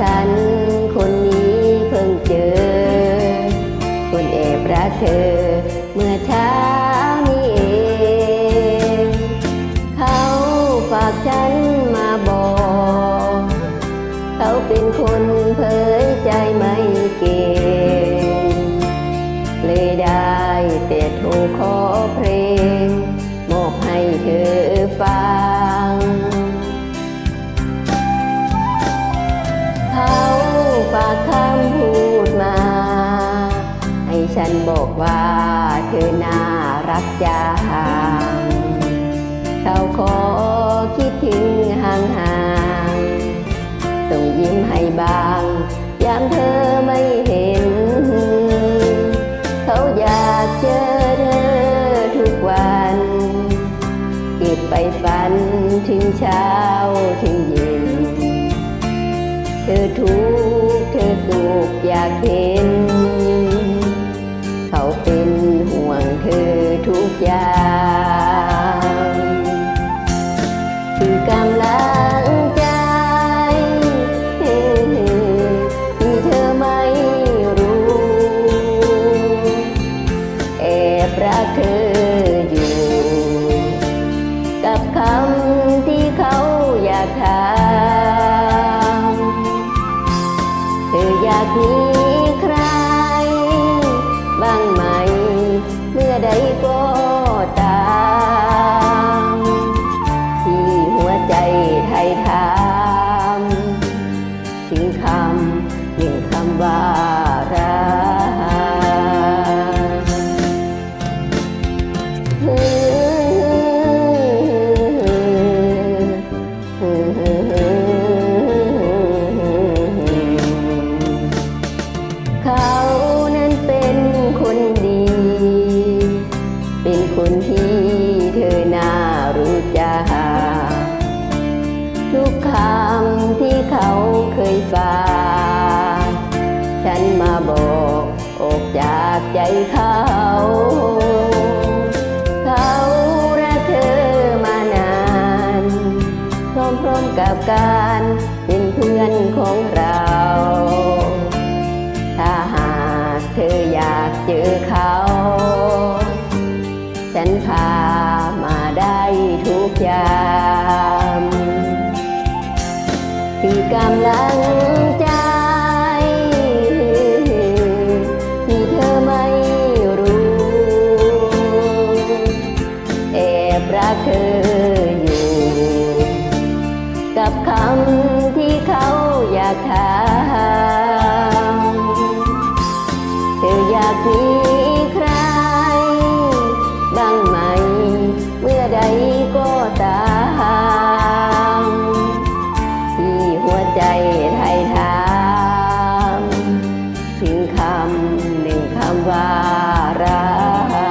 ฉัน คนนี้เพิ่งเจอ คนเอบรักเธอ เมื่อเช้านี้เอง เขาฝากฉันมาบอก เขาเป็นคนเผย ฉันบอกว่าเธอน่ารักจังเขาขอคิดถึงห่างๆส่งยิ้มให้บางยามเธอไม่เห็น เขาอยากเจอเธอทุกวันเก็บไปฝันถึงเช้าถึงเย็น เธอทุกข์เธอสุขอยากเห็น ก็ตามที่หัวใจไทยถามถึงคำหนึ่งคำว่ารัก เขาเคยฝากฉันมาบอกอกจากใจเขาเขารักเธอมานานพร้อมๆกับการเป็นเพื่อนของเรา ถ้าหากเธออยากเจอเขา ฉันพา กำลังใจ ที่เธอไม่รู้ แอบรักเธออยู่ กับคำที่เขาอยากถาม หนึ่งคำว่ารัก